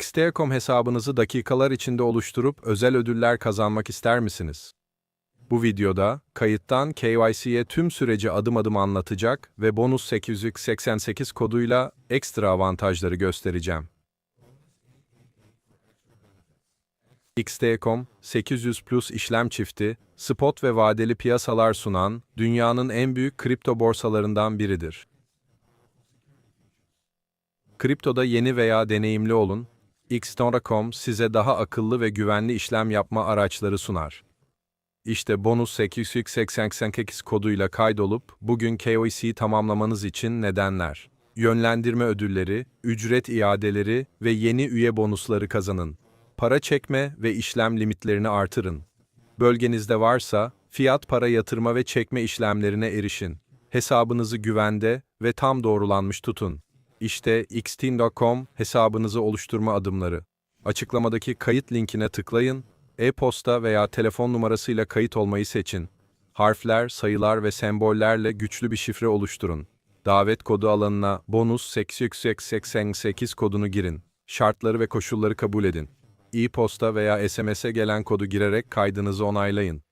XT.com hesabınızı dakikalar içinde oluştururup özel ödüller kazanmak ister misiniz? Bu videoda kayıttan KYC'ye tüm süreci adım adım anlatacak ve bonus 888 koduyla ekstra avantajları göstereceğim. XT.com, 800 plus işlem çifti, spot ve vadeli piyasalar sunan dünyanın en büyük kripto borsalarından biridir. Kriptoda yeni veya deneyimli olun, X.com size daha akıllı ve güvenli işlem yapma araçları sunar. İşte bonus 888 koduyla kaydolup bugün KYC'yi tamamlamanız için nedenler. Yönlendirme ödülleri, ücret iadeleri ve yeni üye bonusları kazanın. Para çekme ve işlem limitlerini artırın. Bölgenizde varsa fiyat para yatırma ve çekme işlemlerine erişin. Hesabınızı güvende ve tam doğrulanmış tutun. İşte xteen.com hesabınızı oluşturma adımları. Açıklamadaki kayıt linkine tıklayın, e-posta veya telefon numarasıyla kayıt olmayı seçin. Harfler, sayılar ve sembollerle güçlü bir şifre oluşturun. Davet kodu alanına bonus 888 kodunu girin. Şartları ve koşulları kabul edin. E-posta veya SMS'e gelen kodu girerek kaydınızı onaylayın.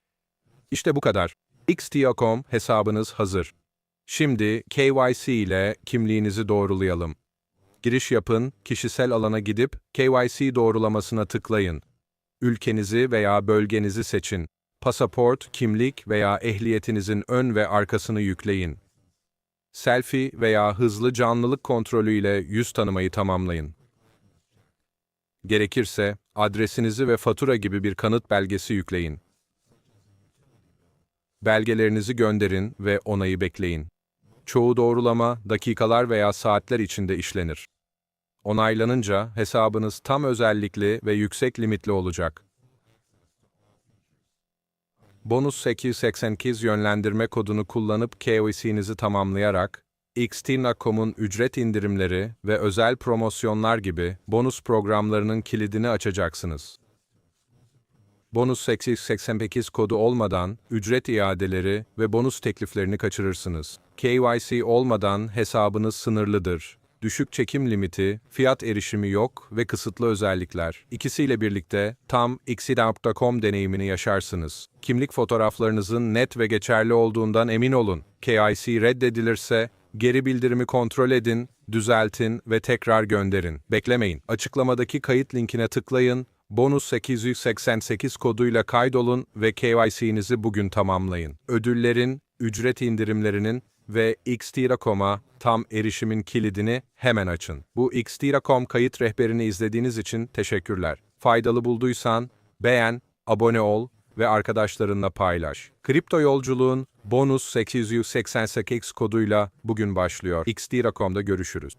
İşte bu kadar. XT.com hesabınız hazır. Şimdi KYC ile kimliğinizi doğrulayalım. Giriş yapın, kişisel alana gidip KYC doğrulamasına tıklayın. Ülkenizi veya bölgenizi seçin. Pasaport, kimlik veya ehliyetinizin ön ve arkasını yükleyin. Selfie veya hızlı canlılık kontrolüyle yüz tanımayı tamamlayın. Gerekirse adresinizi ve fatura gibi bir kanıt belgesi yükleyin. Belgelerinizi gönderin ve onayı bekleyin. Çoğu doğrulama dakikalar veya saatler içinde işlenir. Onaylanınca hesabınız tam özellikli ve yüksek limitli olacak. Bonus 882 yönlendirme kodunu kullanıp KYC'nizi tamamlayarak, Xtina.com'un ücret indirimleri ve özel promosyonlar gibi bonus programlarının kilidini açacaksınız. Bonus 888 kodu olmadan ücret iadeleri ve bonus tekliflerini kaçırırsınız. KYC olmadan hesabınız sınırlıdır. Düşük çekim limiti, fiyat erişimi yok ve kısıtlı özellikler. İkisiyle birlikte tam xidamp.com deneyimini yaşarsınız. Kimlik fotoğraflarınızın net ve geçerli olduğundan emin olun. KYC reddedilirse geri bildirimi kontrol edin, düzeltin ve tekrar gönderin. Beklemeyin. Açıklamadaki kayıt linkine tıklayın, bonus 888 koduyla kaydolun ve KYC'nizi bugün tamamlayın. Ödüllerin, ücret indirimlerinin ve Xtira.com'a tam erişimin kilidini hemen açın. Bu Xtira.com kayıt rehberini izlediğiniz için teşekkürler. Faydalı bulduysan beğen, abone ol ve arkadaşlarınla paylaş. Kripto yolculuğun bonus 888 koduyla bugün başlıyor. Xtira.com'da görüşürüz.